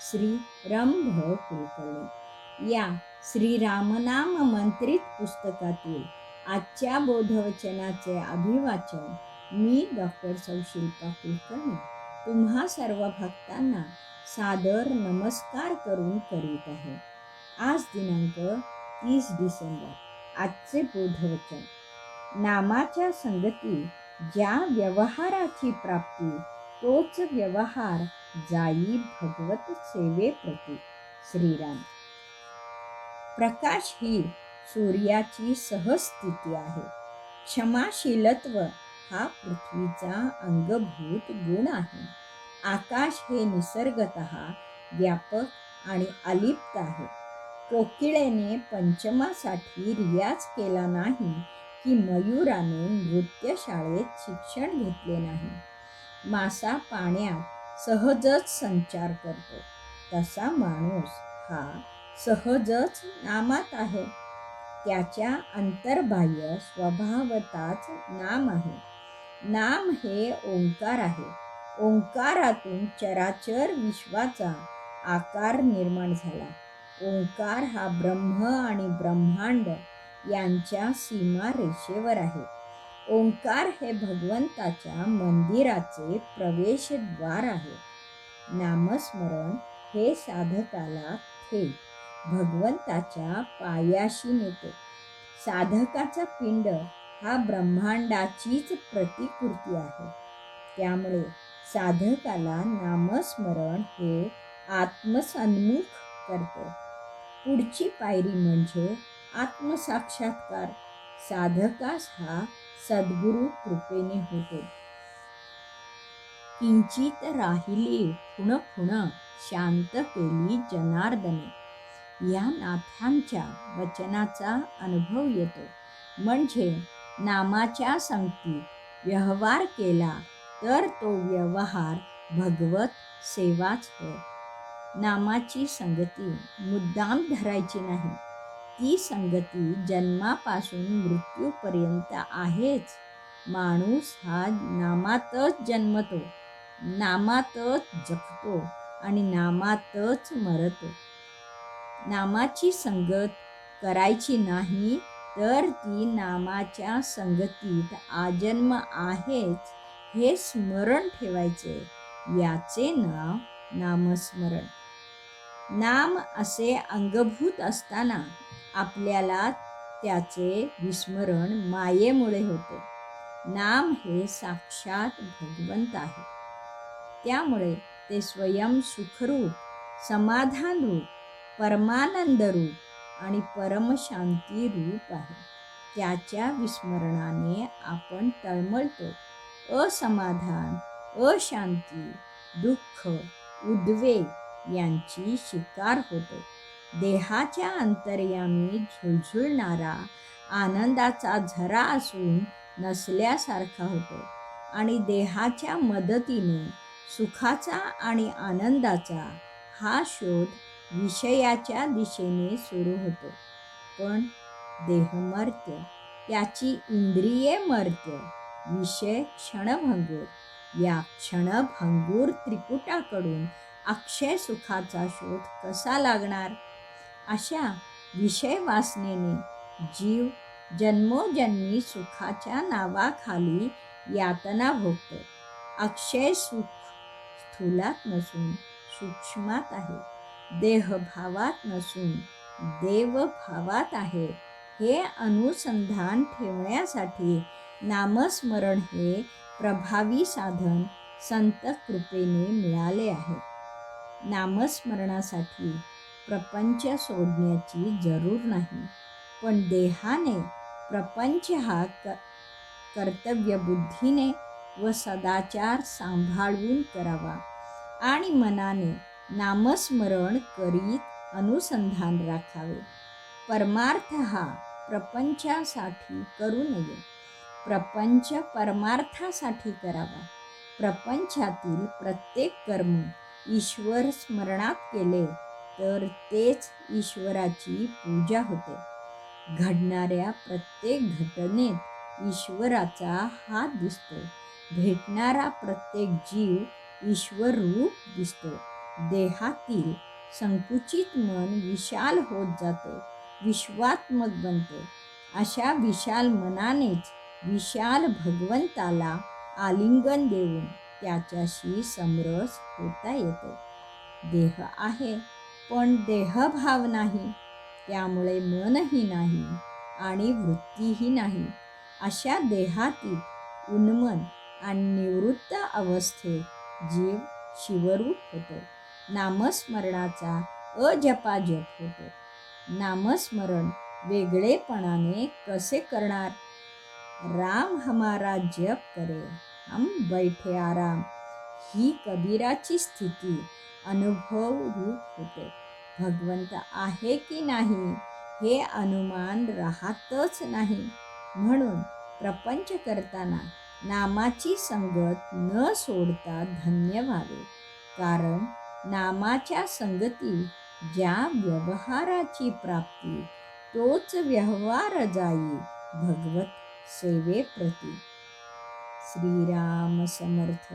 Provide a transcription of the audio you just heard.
श्री रंभ कुलकर्णी या श्री रामनाम मंत्रित पुस्तकातील आजच्या बोधवचनाचे अभिवाचन मी डॉक्टर सौशिल्पा कुलकर्णी तुम्हा सर्व भक्तांना सादर नमस्कार करून करीत आहे. आज दिनांक तीस डिसेंबर आजचे बोधवचन. नामाच्या संगती ज्या व्यवहाराची प्राप्ती तोच व्यवहार जाई भगवत सेवे प्रती. श्रीराम. प्रकाश ही सूर्याची सहस्थिती आहे. क्षमाशीलत्व हा पृथ्वीचा अंगभूत गुण आहे. आकाश हे निसर्गत व्यापक आणि अलिप्त आहे. कोकिळेने पंचमासाठी रियाज केला नाही की मयुराने नृत्यशाळेत शिक्षण घेतले नाही. मासा पाण्यात सहजच संचार करतो. तसा माणूस हा सहजच नामात आहे. त्याच्या अंतर्बाह्य स्वभावताच नाम आहे. नाम हे ओंकार आहे. ओंकारातून चराचर विश्वाचा आकार निर्माण झाला. ओंकार हा ब्रह्म आणि ब्रह्मांड यांच्या सीमा रेषेवर आहे. ओंकार हे भगवंताच्या मंदिराचे प्रवेशद्वार आहे. नामस्मरण हे साधकाला थेट भगवंताच्या पायाशी नेते. साधकाचा पिंड हा ब्रह्मांडाचीच प्रतिकृती आहे. त्यामुळे साधकाला नामस्मरण हे आत्मसन्मुख करते. पुढची पायरी म्हणजे आत्मसाक्षात्कार. साधकास हा सद्गुरु कृपेने होतो. किंचित राहिली खुण खुण शांत केली जनार्दने. या नाथांच्या वचनाचा अनुभव येतो. म्हणजे नामाच्या संगती व्यवहार केला तर तो व्यवहार भगवत सेवाच होय. नामाची संगती मुद्दाम धरायची नाही. ती संगती जन्मापासून मृत्यूपर्यंत आहेच. माणूस हा नामातच जन्मतो नामातच जगतो आणि नामातच मरतो. नामाची संगत करायची नाही तर ती नामाच्या संगतीत आजन्म आहेच हे स्मरण ठेवायचे. याचे नाव नामस्मरण. नाम असे अंगभूत असताना आपल्याला त्याचे विस्मरण मायेमुळे होते. नाम हे साक्षात भगवंत आहे. त्यामुळे ते स्वयं सुखरूप समाधानरूप परमानंदरूप परमानंद रूप आणि परमशांती रूप आहे. त्याच्या विस्मरणाने आपण तळमळतो. असमाधान अशांती दुःख उद्वेग यांची शिकार होतो. देहाच्या अंतर्यामी झुळझुळणारा आनंदाचा झरा असून नसल्यासारखा होतो. आणि देहाच्या मदतीने सुखाचा आणि आनंदाचा हा शोध विषयाच्या दिशेने सुरू होतो. पण देहमर्त्य त्याची इंद्रिये मर्त्य विषय क्षणभंगूर या क्षणभंगूर त्रिकुटाकडून अक्षय सुखाचा शोध कसा लागणार? अशा विषय वासनेने जीव जन्मोजन्मी सुखाच्या नावाखाली यातना भोगतो. अक्षय सुख स्थूलात नसून सूक्ष्मात आहे. देहभावात नसून देवभावात आहे. हे अनुसंधान ठेवण्यासाठी नामस्मरण हे प्रभावी साधन संत कृपेने मिळाले आहे. नामस्मरणासाठी प्रपंच सोडण्याची जरूर नाही. पण देहाने प्रपंच हा क कर्तव्यबुद्धीने व सदाचार सांभाळून करावा. आणि मनाने नामस्मरण करीत अनुसंधान राखावे. परमार्थ हा प्रपंचासाठी करू नये. प्रपंच परमार्थासाठी करावा. प्रपंचातील प्रत्येक कर्म ईश्वर स्मरणात केले तर तेच ईश्वराची पूजा होते. घडणाऱ्या प्रत्येक घटनेत ईश्वराचा हात दिसतो. भेटणारा प्रत्येक जीव ईश्वर रूप दिसतो. देहातील संकुचित मन विशाल होत जाते. विश्वात्मक बनते. अशा विशाल मनानेच विशाल भगवंताला आलिंगन देऊन त्याच्याशी समरस होता येतो. देह आहे. पण देहभाव नाही त्यामुळे मनही नाही आणि वृत्तीही नाही. अशा देहातील उन्मन आणि निवृत्त अवस्थेत जीव शिवरूप होतो. नामस्मरणाचा अजपाजप होतो. नामस्मरण वेगळेपणाने कसे करणार? राम हमारा जप करे हम बैठे आराम. ही कबीराची स्थिती अनुभव रूप होते. भगवंत आहे की नाही हे अनुमान राहतच नाही. म्हणून प्रपंच करताना नामाची संगत न सोडता धन्य व्हावे. कारण नामाच्या संगती ज्या व्यवहाराची प्राप्ती तोच व्यवहार जाई भगवत सेवेप्रती. श्रीराम समर्थ.